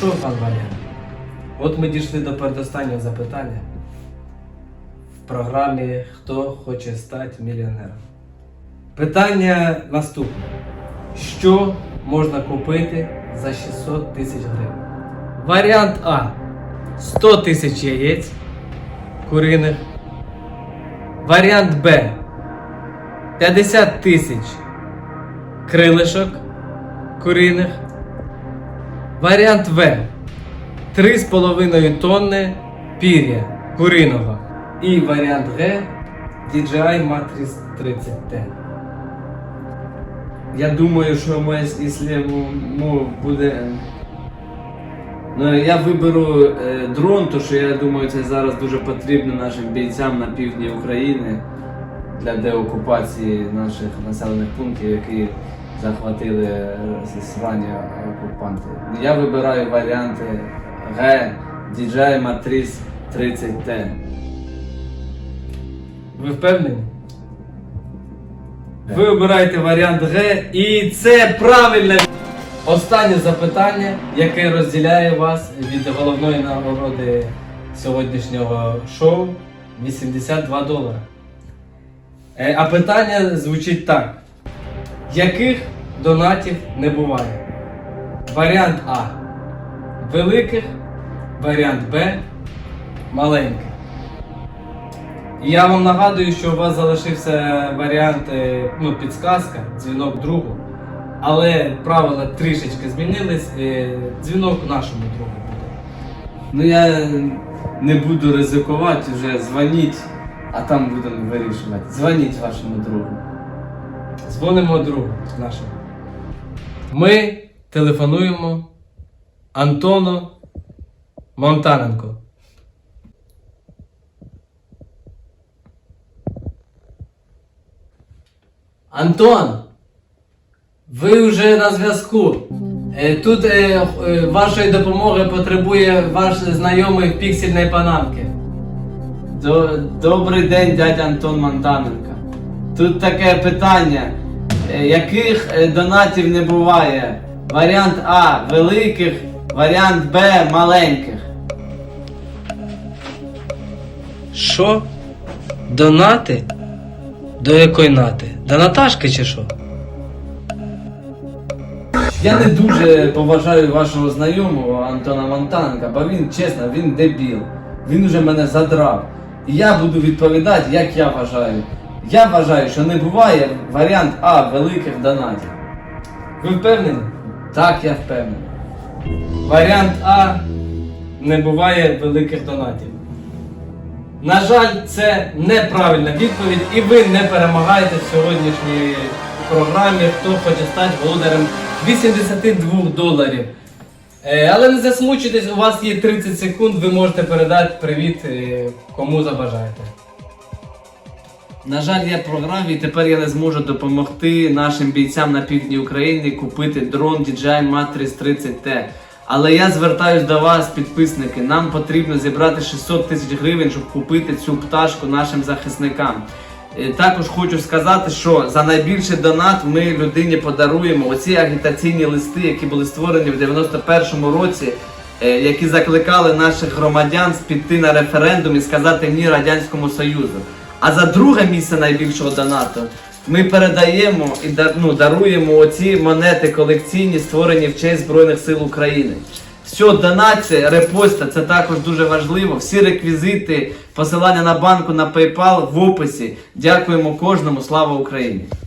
що, пан Валерій? От ми дійшли до передостаннього запитання в програмі Хто хоче стати мільйонером. Питання наступне: що можна купити за 600 тисяч гривень? Варіант А 100 тисяч яєць куриних. Варіант Б 50 тисяч крилишок куриних. Варіант В 3,5 тонни пір'я куриного. І варіант Г DJI Matrix 30T. Я думаю, що ми, якщо буде. Ну, я виберу е, дрон, тому що я думаю, це зараз дуже потрібно нашим бійцям на півдні України для деокупації наших населених пунктів, які захватили срані окупанти. Я вибираю варіанти Г, DJI Matrix 30T. Ви впевнені? Ви обираєте варіант Г, і це правильне. Останнє запитання, яке розділяє вас від головної нагороди сьогоднішнього шоу 82 долара. Е, А питання звучить так: яких донатів не буває? Варіант А. Великих, варіант Б. Маленьких. Я вам нагадую, що у вас залишився варіант, е, ну, підсказка, дзвінок другу. Але правила трішечки змінились. е, Дзвінок нашому другу буде. Ну я не буду ризикувати вже, дзвоніть, а там будемо вирішувати. Дзвоніть вашому другу. Дзвонимо другу нашому. Ми телефонуємо Антону Монтаненко. Антон! Ви вже на зв'язку. Е, Тут е, е, вашої допомоги потребує ваш знайомий в піксельної панамки. Добрий день, дядя Антон Монтаненко. Тут таке питання. Е, Яких е, донатів не буває? Варіант А великих, варіант Б маленьких. Що? Донати? До якої нати? До Наташки чи що? Я не дуже поважаю вашого знайомого Антона Монтанка, бо він чесно, він дебіл. Він уже мене задрав. І я буду відповідати, як я вважаю. Я вважаю, що не буває варіант А великих донатів. Ви впевнені? Так, я впевнений. Варіант А не буває великих донатів. На жаль, це неправильна відповідь, і ви не перемагаєте в сьогоднішній програмі, хто хоче стати володарем 82 доларів. Е, але не засмучуйтесь, у вас є 30 секунд, ви можете передати привіт е, кому забажаєте. На жаль, я програв і тепер я не зможу допомогти нашим бійцям на півдні України купити дрон DJI Matrix 30T. Але я звертаюсь до вас, підписники. Нам потрібно зібрати 600 тисяч гривень, щоб купити цю пташку нашим захисникам. Е, Також хочу сказати, що за найбільший донат ми людині подаруємо оці агітаційні листи, які були створені в 91-му році, е, які закликали наших громадян піти на референдум і сказати ні Радянському Союзу. А за друге місце найбільшого донату ми передаємо і ну, даруємо оці монети колекційні, створені в честь Збройних сил України. Все, донація, репоста, це також дуже важливо. Всі реквізити, посилання на банку на PayPal в описі. Дякуємо кожному. Слава Україні!